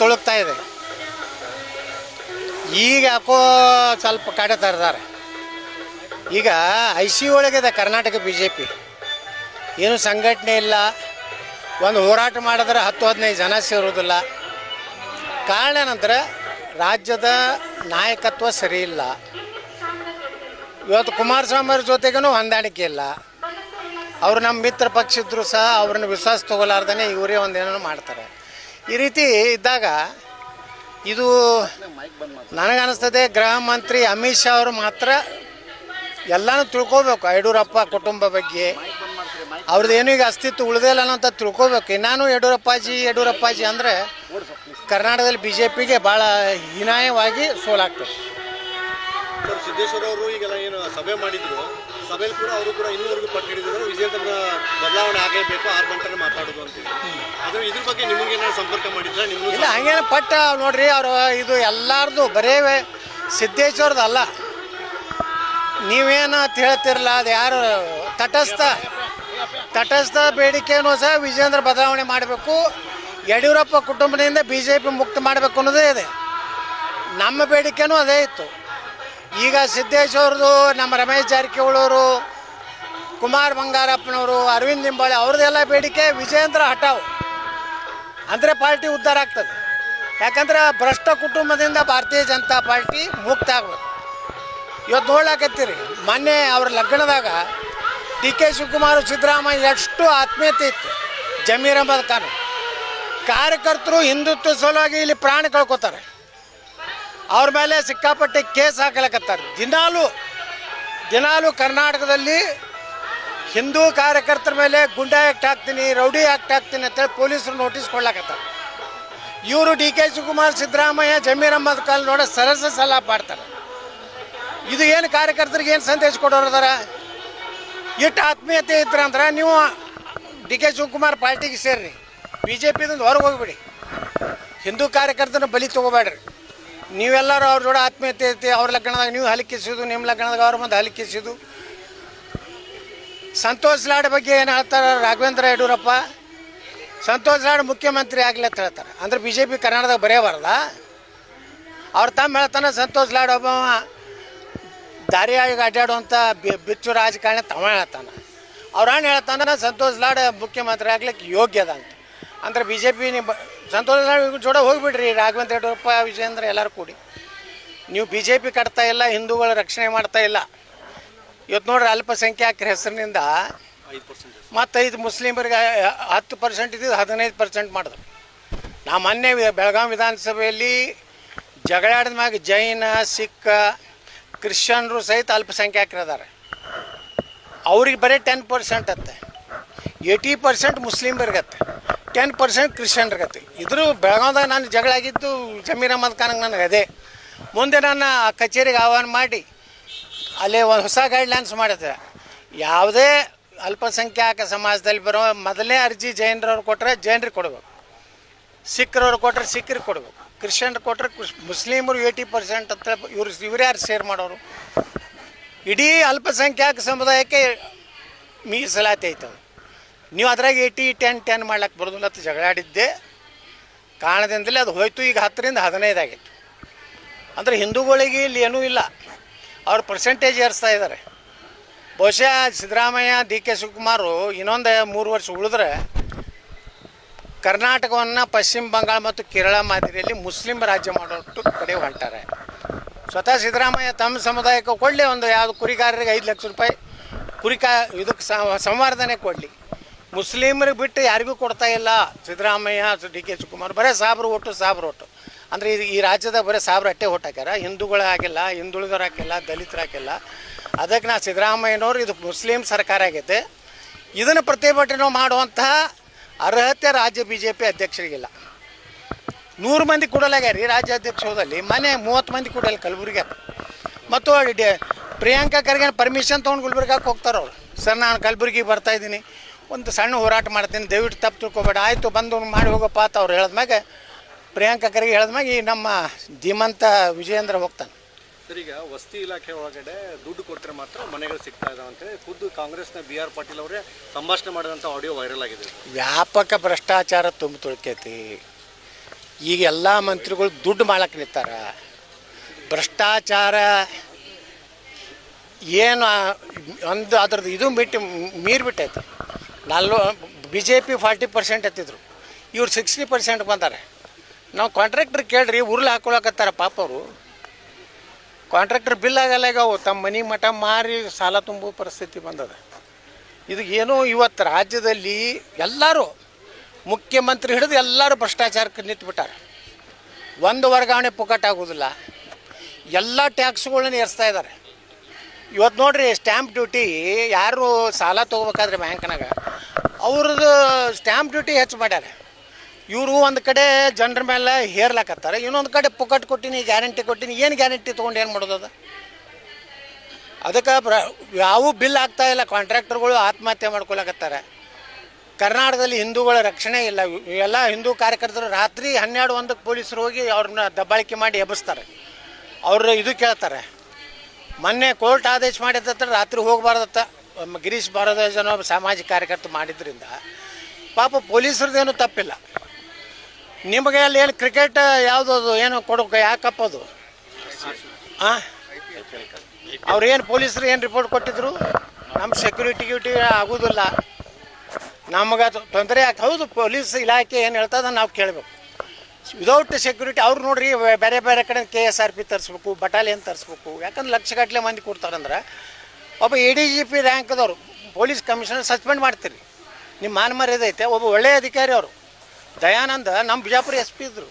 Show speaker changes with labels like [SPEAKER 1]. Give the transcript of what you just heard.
[SPEAKER 1] ತುಳುಕ್ತಾ ಇದೆ. ಈಗ ಯಾಕೋ ಸ್ವಲ್ಪ ಕಡೆ ತರ್ದಾರೆ. ಈಗ ಐ ಸಿ ಒಳಗಿದೆ ಕರ್ನಾಟಕ ಬಿ ಜೆ ಪಿ ಏನು ಸಂಘಟನೆ ಇಲ್ಲ. ಒಂದು ಹೋರಾಟ ಮಾಡಿದ್ರೆ ಹತ್ತು, ಹದಿನೈದು ಜನ ಸೇರೋದಿಲ್ಲ ಕಾರಣ ಏನಂದ್ರೆ ರಾಜ್ಯದ ನಾಯಕತ್ವ ಸರಿ ಇಲ್ಲ. ಇವತ್ತು ಕುಮಾರಸ್ವಾಮಿ ಅವ್ರ ಜೊತೆಗೂ ಹೊಂದಾಣಿಕೆ ಇಲ್ಲ. ಅವರು ನಮ್ಮ ಮಿತ್ರ ಪಕ್ಷ ಇದ್ದರೂ ಸಹ ಅವ್ರನ್ನ ವಿಶ್ವಾಸ ತಗೋಲಾರ್ದೇ ಇವರೇ ಒಂದು ಏನೋ ಮಾಡ್ತಾರೆ. ಈ ರೀತಿ ಇದ್ದಾಗ ಇದು ನನಗನ್ನಿಸ್ತದೆ ಗೃಹ ಮಂತ್ರಿ ಅಮಿತ್ ಶಾ ಅವರು ಮಾತ್ರ ಎಲ್ಲನೂ ತಿಳ್ಕೊಬೇಕು. ಯಡಿಯೂರಪ್ಪ ಕುಟುಂಬ ಬಗ್ಗೆ. ಅವ್ರದ್ದು ಏನು ಈಗ ಅಸ್ತಿತ್ವ ಉಳಿದೇ ಇಲ್ಲ ಅಂತ ತಿಳ್ಕೊಬೇಕು. ನಾನು ಯಡಿಯೂರಪ್ಪಾಜಿ ಯಡಿಯೂರಪ್ಪಾಜಿ ಅಂದರೆ ಕರ್ನಾಟಕದಲ್ಲಿ ಬಿ ಜೆ ಪಿಗೆ ಭಾಳ ಹೀನಾಯವಾಗಿ ಸೋಲಾಗ್ತದೆ.
[SPEAKER 2] ಸರ್ ಸಿದ್ದೇಶ್ವರ ಅವರು ಈಗೆಲ್ಲ ಏನು ಸಭೆ ಮಾಡಿದ್ರು ಸಭೆಯಲ್ಲಿ ಕೂಡ ಅವರು ಕೂಡ ಇನ್ನೂವರೆಗೂ ಪಟ್ಟು ಹಿಡಿದಿದ್ರು ವಿಜೇಂದ್ರನ ಬದಲಾವಣೆ ಆಗಲೇಬೇಕು ಆರು ಗಂಟೆ ಮಾತಾಡೋದು ಅಂತ ಅದು ಇದ್ರ ಬಗ್ಗೆ ನಿಮಗೆ ಏನಾದ್ರು ಸಂಪರ್ಕ ಮಾಡಿದ್ರೆ
[SPEAKER 1] ಇಲ್ಲ
[SPEAKER 2] ನಿಮ್ಗೆ
[SPEAKER 1] ಹಂಗೇನು ಪಟ್ಟ ನೋಡ್ರಿ ಅವರು ಇದು ಎಲ್ಲಾರ್ದು ಬರೇ ಸಿದ್ದೇಶ್ವರದ ಅಲ್ಲ. ನೀವೇನು ಅಂತ ಹೇಳ್ತಿರಲ್ಲ ಅದು ಯಾರು ತಟಸ್ಥ ತಟಸ್ಥ ಬೇಡಿಕೆನೂ ಸಹ ವಿಜೇಂದ್ರ ಬದಲಾವಣೆ ಮಾಡಬೇಕು. ಯಡಿಯೂರಪ್ಪ ಕುಟುಂಬದಿಂದ ಬಿ ಜೆ ಪಿ ಮುಕ್ತ ಮಾಡಬೇಕು ಅನ್ನೋದೇ ಇದೆ. ನಮ್ಮ ಬೇಡಿಕೆನೂ ಅದೇ ಇತ್ತು. ಈಗ ಸಿದ್ದೇಶ್ವರದು, ನಮ್ಮ ರಮೇಶ್ ಜಾರಕಿಹೊಳವರು ಕುಮಾರ್ ಬಂಗಾರಪ್ಪನವರು, ಅರವಿಂದ್ ನಿಂಬಾಳೆ, ಅವ್ರದ್ದೆಲ್ಲ ಬೇಡಿಕೆ ವಿಜಯೇಂದ್ರ ಹಠಾವ್. ಅಂದರೆ ಪಾರ್ಟಿ ಉದ್ಧಾರ ಆಗ್ತದೆ. ಯಾಕಂದ್ರೆ ಭ್ರಷ್ಟ ಕುಟುಂಬದಿಂದ ಭಾರತೀಯ ಜನತಾ ಪಾರ್ಟಿ ಮುಕ್ತ ಆಗ್ಬೇಕು ಇವತ್ತು ನೋಡ್ಲಾಕತ್ತೀರಿ, ಮೊನ್ನೆ ಅವ್ರ ಲಗ್ನದಾಗ ಡಿ ಕೆ ಶಿವಕುಮಾರ್ ಸಿದ್ದರಾಮಯ್ಯ ಎಷ್ಟು ಆತ್ಮೀಯತೆ ಇತ್ತು, ಜಮೀರ್ ಅಹಮದ್ ಖಾನ್. ಕಾರ್ಯಕರ್ತರು ಹಿಂದುತ್ವ ಸಲುವಾಗಿ ಇಲ್ಲಿ ಪ್ರಾಣ ಕಳ್ಕೊತಾರೆ. ಅವ್ರ ಮೇಲೆ ಸಿಕ್ಕಾಪಟ್ಟೆ ಕೇಸ್ ಹಾಕಲಕತ್ತಾರೆ. ದಿನಾಲು ದಿನಾಲು ಕರ್ನಾಟಕದಲ್ಲಿ ಹಿಂದೂ ಕಾರ್ಯಕರ್ತರ ಮೇಲೆ ಗುಂಡಾ ಆ್ಯಕ್ಟ್ ಹಾಕ್ತೀನಿ, ರೌಡಿ ಆ್ಯಕ್ಟ್ ಹಾಕ್ತೀನಿ ಅಂತೇಳಿ ಪೊಲೀಸರು ನೋಟಿಸ್ ಕೊಡ್ಲಕತ್ತಾರೆ. ಇವರು ಡಿ ಕೆ ಶಿವಕುಮಾರ್ ಸಿದ್ದರಾಮಯ್ಯ, ಜಮೀರ್ ಅಹಮದ್ ಖಾನ್ ನೋಡ ಸರಸ ಸಲ ಮಾಡ್ತಾರೆ. ಇದು ಏನು ಕಾರ್ಯಕರ್ತರಿಗೆ ಏನು ಸಂದೇಶ ಕೊಡೋರದಾರ ಇಟ್ಟು ಆತ್ಮೀಯತೆ ಇದ್ರಂದ್ರೆ ನೀವು ಡಿ ಕೆ ಶಿವಕುಮಾರ್ ಪಾರ್ಟಿಗೆ ಸೇರಿ ಬಿ ಜೆ ಪಿದಿಂದ ಹೊರಗೆ ಹೋಗ್ಬಿಡಿ. ಹಿಂದೂ ಕಾರ್ಯಕರ್ತನ ಬಲಿ ತೊಗೋಬೇಡ್ರಿ. ನೀವೆಲ್ಲರೂ ಅವ್ರ ಜೋಡ ಆತ್ಮೀಯತೆ ಐತಿ ಅವ್ರ ಲಗ್ನದಾಗ ನೀವು ಹಲಿಕಿಸೋದು ನಿಮ್ಮ ಲಗ್ನದಾಗ ಅವ್ರ ಮುಂದೆ ಹಲಿಕಿಸೋದು ಸಂತೋಷ್ ಲಾಡ್ ಬಗ್ಗೆ ಏನು ಹೇಳ್ತಾರೆ ರಾಘವೇಂದ್ರ ಯಡಿಯೂರಪ್ಪ? ಸಂತೋಷ್ ಲಾಡ್ ಮುಖ್ಯಮಂತ್ರಿ ಆಗಲಿ ಅಂತ ಹೇಳ್ತಾರೆ. ಅಂದ್ರೆ ಬಿ ಜೆ ಪಿ ಕರ್ನಾಟಕದಾಗ ಬರೆಯಬಾರ್ದ? ಅವ್ರ ತಮ್ಮ ಹೇಳ್ತಾನೆ, ಸಂತೋಷ್ ಲಾಡ್ ಒಬ್ಬ ದಾರಿಯಾಗಿ ಅಡ್ಡಾಡುವಂಥ ಬಿಚ್ಚು ರಾಜಕಾರಣಿ ತಮ್ಮ ಹೇಳ್ತಾನೆ. ಅವ್ರ ಅಣ್ಣ ಹೇಳ್ತಾನೆ, ಸಂತೋಷ್ ಲಾಡ್ ಮುಖ್ಯಮಂತ್ರಿ ಆಗ್ಲಿಕ್ಕೆ ಯೋಗ್ಯದ ಅಂತ. ಅಂದ್ರೆ ಬಿ ಜೆ ಪಿ ನೀವು ಸಂತೋಷ ಜೋಡ ಹೋಗಿಬಿಡ್ರಿ, ರಾಘವೇಂದ್ರ ಯಡಿಯೂರಪ್ಪ ವಿಜಯೇಂದ್ರ ಎಲ್ಲರೂ ಕೂಡಿ. ನೀವು ಬಿ ಜೆ ಪಿ ಕಟ್ತಾ ಇಲ್ಲ, ಹಿಂದೂಗಳ ರಕ್ಷಣೆ ಮಾಡ್ತಾ ಇಲ್ಲ. ಇವತ್ತು ನೋಡ್ರಿ ಅಲ್ಪಸಂಖ್ಯಾತರ ಹೆಸರಿನಿಂದ ಮತ್ತೈದು ಮುಸ್ಲಿಮರಿಗೆ ಹತ್ತು ಪರ್ಸೆಂಟ್ ಇದ್ದಿದ್ದು ಹದಿನೈದು ಪರ್ಸೆಂಟ್ ಮಾಡಿದ್ರು. ನಾ ಮೊನ್ನೆ ಬೆಳಗಾವಿ ವಿಧಾನಸಭೆಯಲ್ಲಿ ಜಗಳಾಡಿದ ಮ್ಯಾಗ ಜೈನ ಸಿಖ್ ಕ್ರಿಶ್ಚಿಯನ್ರು ಸಹಿತ ಅಲ್ಪಸಂಖ್ಯಾತರಿದ್ದಾರೆ ಅವ್ರಿಗೆ ಬರೀ ಟೆನ್ ಪರ್ಸೆಂಟ್ ಅತ್ತೆ. ಏಯ್ಟಿ ಪರ್ಸೆಂಟ್ ಮುಸ್ಲಿಮ್ರಿಗತ್ತೆ. ಟೆನ್ ಪರ್ಸೆಂಟ್ ಕ್ರಿಶ್ಚಿಯನ್ರಿಗತಿ ಇದ್ರೂ ಬೆಳಗಾವ್ದಾಗ ನಾನು ಜಗಳ ಆಗಿದ್ದು ಜಮೀರ್ ಅಹಮದ್ ಖಾನ್ಗೆ ನನಗೆ ಅದೇ. ಮುಂದೆ ನಾನು ಆ ಕಚೇರಿಗೆ ಆಹ್ವಾನ ಮಾಡಿ, ಅಲ್ಲಿ ಒಂದು ಹೊಸ ಗೈಡ್ಲೈನ್ಸ್ ಮಾಡಿದೆ. ಯಾವುದೇ ಅಲ್ಪಸಂಖ್ಯಾತ ಸಮಾಜದಲ್ಲಿ ಬರೋ ಮೊದಲನೇ ಅರ್ಜಿ ಜೈನರವ್ರು ಕೊಟ್ಟರೆ ಜೈನರಿಗೆ ಕೊಡಬೇಕು. ಸಿಖ್ರವ್ರು ಕೊಟ್ಟರೆ ಸಿಖ್ರಿಗೆ ಕೊಡಬೇಕು. ಕ್ರಿಶ್ಚಿಯನ್ರು ಕೊಟ್ಟರೆ ಮುಸ್ಲಿಮರು ಏಯ್ಟಿ ಪರ್ಸೆಂಟ್ ಅಂತ ಇವರು, ಇವ್ರು ಯಾರು ಶೇರ್ ಮಾಡೋರು? ಇಡೀ ಅಲ್ಪಸಂಖ್ಯಾತ ಸಮುದಾಯಕ್ಕೆ ಮೀಸಲಾತಿ ಐತವೆ ನೀವು ಅದ್ರಾಗ ಏಯ್ಟಿ ಟೆನ್ ಟೆನ್ ಮಾಡ್ಲಕ್ಕೆ ಬರೋದಿಲ್ಲ ಅಂತ ಜಗಳಾಡಿದ್ದೆ. ಕಾರಣದಿಂದಲೇ ಅದು ಹೋಯ್ತು. ಈಗ ಹತ್ತರಿಂದ ಹದಿನೈದು ಆಗಿತ್ತು ಅಂದರೆ ಹಿಂದೂಗಳಿಗೆ ಇಲ್ಲಿ ಏನೂ ಇಲ್ಲ. ಅವ್ರ ಪರ್ಸೆಂಟೇಜ್ ಏರಿಸ್ತಾ ಇದ್ದಾರೆ. ಬಹುಶಃ ಸಿದ್ದರಾಮಯ್ಯ, ಡಿ ಕೆ ಶಿವಕುಮಾರು ಇನ್ನೊಂದು ಮೂರು ವರ್ಷ ಉಳಿದ್ರೆ ಕರ್ನಾಟಕವನ್ನು ಪಶ್ಚಿಮ ಬಂಗಾಳ ಮತ್ತು ಕೇರಳ ಮಾದರಿಯಲ್ಲಿ ಮುಸ್ಲಿಂ ರಾಜ್ಯ ಮಾಡೋಷ್ಟು ಕಡೆ ಹೊಂಟಾರೆ ಸ್ವತಃ ಸಿದ್ದರಾಮಯ್ಯ ತಮ್ಮ ಸಮುದಾಯಕ್ಕೆ ಕೊಡಲಿ. ಒಂದು ಯಾವುದು ಕುರಿಗಾರರಿಗೆ ಐದು ಲಕ್ಷ ರೂಪಾಯಿ ಕುರಿಕಾ ಇದಕ್ಕೆ ಸಂವರ್ಧನೆ ಕೊಡಲಿ. ಮುಸ್ಲಿಮರಿಗೆ ಬಿಟ್ಟು ಯಾರಿಗೂ ಕೊಡ್ತಾ ಇಲ್ಲ. ಸಿದ್ದರಾಮಯ್ಯ ಡಿ ಕೆ ಶಿವಕುಮಾರ್, ಬರೀ ಸಾಬ್ರು ಓಟು ಸಾಬ್ರು ಓಟು. ಅಂದರೆ ಇದು ಈ ರಾಜ್ಯದಾಗ ಬರೀ ಸಾಬ್ರ ಅಟ್ಟೆ ಓಟ್ ಹಾಕ್ಯಾರ. ಹಿಂದೂಗಳು ಹಾಕಿಲ್ಲ ಹಿಂದುಳಿದವ್ರು ಹಾಕಿಲ್ಲ, ದಲಿತರು ಹಾಕಿಲ್ಲ. ಅದಕ್ಕೆ ನಾ ಸಿದ್ದರಾಮಯ್ಯನವ್ರು ಇದು ಮುಸ್ಲಿಂ ಸರ್ಕಾರ ಆಗೈತೆ. ಇದನ್ನು ಪ್ರತಿಭಟನೆ ಮಾಡುವಂತಹ ಅರ್ಹತೆ ರಾಜ್ಯ ಬಿ ಜೆ ಪಿ ಅಧ್ಯಕ್ಷರಿಗಿಲ್ಲ. ನೂರು ಮಂದಿ ಕೊಡಲಾಗ್ಯಾರ ಈ ರಾಜ್ಯ ಅಧ್ಯಕ್ಷ ಹೋದಲ್ಲಿ. ಮನೆ ಮೂವತ್ತು ಮಂದಿ ಕೊಡಲ್ಲ ಕಲಬುರ್ಗಿ ಮತ್ತು ಪ್ರಿಯಾಂಕಾ ಖರ್ಗೆ ಪರ್ಮಿಷನ್ ತೊಗೊಂಡು ಗುಲ್ಬರ್ಗಕ್ಕೆ ಹೋಗ್ತಾರೆ ಅವರು. ಸರ್, ನಾನು ಕಲಬುರ್ಗಿಗೆ ಬರ್ತಾ ಇದ್ದೀನಿ. ಒಂದು ಸಣ್ಣ ಹೋರಾಟ ಮಾಡ್ತೀನಿ. ದಯವಿಟ್ಟು ತಪ್ಪು ತಿಳ್ಕೊಬೇಡ. ಆಯಿತು ಬಂದು ಮಾಡಿ ಹೋಗಪ್ಪ ಅಂತ ಅವ್ರು ಹೇಳಿದ್ಮ್ಯಾಗ ಪ್ರಿಯಾಂಕಾ ಖರ್ಗೆ ಹೇಳಿದ್ಮ್ಯಾಗ ಈ ನಮ್ಮ ಧೀಮಂತ ವಿಜಯೇಂದ್ರ ಹೋಗ್ತಾನೆ.
[SPEAKER 2] ಸರ್ ಈಗ ವಸತಿ ಇಲಾಖೆ ಒಳಗಡೆ ದುಡ್ಡು ಕೊಟ್ಟರೆ ಮಾತ್ರ ಮನೆಗಳು ಸಿಗ್ತಾ ಅಂತೇಳಿ ಖುದ್ದು ಕಾಂಗ್ರೆಸ್ನ ಬಿ ಆರ್ ಪಾಟೀಲ್ ಅವರೇ ಸಂಭಾಷಣೆ ಮಾಡಿದಂಥ ಆಡಿಯೋ ವೈರಲ್ ಆಗಿದೆ.
[SPEAKER 1] ವ್ಯಾಪಕ ಭ್ರಷ್ಟಾಚಾರ ತುಂಬ ತುಳ್ಕೈತಿ ಈಗ ಎಲ್ಲ ಮಂತ್ರಿಗಳು ದುಡ್ಡು ಮಾಡಕ್ಕೆ ನಿಂತಾರ. ಭ್ರಷ್ಟಾಚಾರ ಏನು ಒಂದು ಅದ್ರದ್ದು ಇದು ಬಿಟ್ಟು ಮೀರಿ ಬಿಟ್ಟೈತೆ ನಲ್ವ B J P forty percent ಎತ್ತಿದ್ರು. ಇವ್ರು ಸಿಕ್ಸ್ಟಿ ಪರ್ಸೆಂಟ್ ಬಂದಾರೆ. ನಾವು ಕಾಂಟ್ರಾಕ್ಟ್ರ್ ಕೇಳ್ರಿ, ಉರ್ಲು ಹಾಕೊಳಕತ್ತಾರ ಪಾಪ ಅವರು. ಕಾಂಟ್ರಾಕ್ಟ್ರ್ ಬಿಲ್ ಆಗಲ್ಲ ಈಗ ಅವು ತಮ್ಮ ಮನೆ ಮಠ ಮಾರಿ ಸಾಲ ತುಂಬೋ ಪರಿಸ್ಥಿತಿ ಬಂದದ. ಇದು ಏನೋ ಇವತ್ತು ರಾಜ್ಯದಲ್ಲಿ ಎಲ್ಲರೂ, ಮುಖ್ಯಮಂತ್ರಿ ಹಿಡಿದು ಎಲ್ಲರೂ ಭ್ರಷ್ಟಾಚಾರಕ್ಕೆ ನಿಂತುಬಿಟ್ಟಾರೆ. ಒಂದು ವರ್ಗಾವಣೆ ಪುಕಟ್ ಆಗೋದಿಲ್ಲ. ಎಲ್ಲ ಟ್ಯಾಕ್ಸ್ಗಳನ್ನ ಏರಿಸ್ತಾ ಇದ್ದಾರೆ ಇವತ್ತು ನೋಡ್ರಿ ಸ್ಟ್ಯಾಂಪ್ ಡ್ಯೂಟಿ ಯಾರು ಸಾಲ ತೊಗೋಬೇಕಾದ್ರೆ ಬ್ಯಾಂಕ್ನಾಗ? ಅವ್ರದ್ದು ಸ್ಟ್ಯಾಂಪ್ ಡ್ಯೂಟಿ ಹೆಚ್ಚು ಮಾಡ್ಯಾರ. ಇವರು ಒಂದು ಕಡೆ ಜನರ ಮೇಲೆ ಹೇರ್ಲಾಕತ್ತಾರೆ, ಇನ್ನೊಂದು ಕಡೆ ಪುಕಟ್ ಕೊಟ್ಟಿನಿ ಗ್ಯಾರಂಟಿ ಕೊಟ್ಟಿನಿ, ಏನು ಗ್ಯಾರಂಟಿ ತೊಗೊಂಡು ಏನು ಮಾಡೋದು ಅದು? ಅದಕ್ಕೆ ಪ್ರ, ಯಾವ ಬಿಲ್ ಆಗ್ತಾ ಇಲ್ಲ ಕಾಂಟ್ರಾಕ್ಟರ್ಗಳು ಆತ್ಮಹತ್ಯೆ ಮಾಡ್ಕೊಳಕತ್ತಾರೆ. ಕರ್ನಾಟಕದಲ್ಲಿ ಹಿಂದೂಗಳ ರಕ್ಷಣೆ ಇಲ್ಲ, ಎಲ್ಲ ಹಿಂದೂ ಕಾರ್ಯಕರ್ತರು ರಾತ್ರಿ ಹನ್ನೆರಡು ಒಂದಕ್ಕೆ ಪೊಲೀಸರು ಹೋಗಿ ಅವ್ರನ್ನ ದಬ್ಬಾಳಿಕೆ ಮಾಡಿ ಎಬ್ಬಿಸ್ತಾರೆ. ಅವರು ಇದು ಕೇಳ್ತಾರೆ, ಮೊನ್ನೆ ಕೋರ್ಟ್ ಆದೇಶ ಮಾಡಿದ್ದತ್ತ, ರಾತ್ರಿ ಹೋಗಬಾರ್ದತ್ತ. ಗಿರೀಶ್ ಜನ ಸಾಮಾಜಿಕ ಕಾರ್ಯಕರ್ತ ಮಾಡಿದ್ರಿಂದ ಪಾಪ ಪೊಲೀಸರದೇನು ತಪ್ಪಿಲ್ಲ. ನಿಮಗೆ ಅಲ್ಲಿ ಏನು ಕ್ರಿಕೆಟ್ ಯಾವುದು ಅದು ಏನು ಕೊಡೋಕೆ ಯಾಕಪ್ಪ ಅದು ಹಾಂ ಅವ್ರು ಏನು ಪೊಲೀಸರು ಏನು ರಿಪೋರ್ಟ್ ಕೊಟ್ಟಿದ್ರು? ನಮ್ಮ ಸೆಕ್ಯೂರಿಟಿ ಗ್ಯೂಟಿ ಆಗೋದಿಲ್ಲ. ನಮಗೆ ತೊಂದರೆ ಯಾಕೆ ಹೌದು, ಪೊಲೀಸ್ ಇಲಾಖೆ ಏನು ಹೇಳ್ತದ ನಾವು ಕೇಳಬೇಕು. ವಿದೌಟ್ ಸೆಕ್ಯೂರಿಟಿ ಅವ್ರು ನೋಡ್ರಿ, ಬೇರೆ ಬೇರೆ ಕಡೆ ಕೆ ಎಸ್ ಆರ್ ಪಿ ತರಿಸ್ಬೇಕು ಬಟಾಲಿಯನ್ ತರಿಸ್ಬೇಕು. ಯಾಕಂದ್ರೆ ಲಕ್ಷಗಟ್ಟಲೆ ಮಂದಿ ಕೊಡ್ತಾರಂದ್ರೆ ಒಬ್ಬ ಎ ಡಿ ಜಿ ಪಿ ರ್ಯಾಂಕ್ದವರು ಪೊಲೀಸ್ ಕಮಿಷನರ್ ಸಸ್ಪೆಂಡ್ ಮಾಡ್ತೀರಿ. ನಿಮ್ಮ ಮಾನ ಮರ್ಯಾದೆ ಐತೆ. ಒಬ್ಬ ಒಳ್ಳೆಯ ಅಧಿಕಾರಿ ಅವರು. ದಯಾನಂದ ನಮ್ಮ ಬಿಜಾಪುರ ಎಸ್ ಪಿ ಇದ್ರು.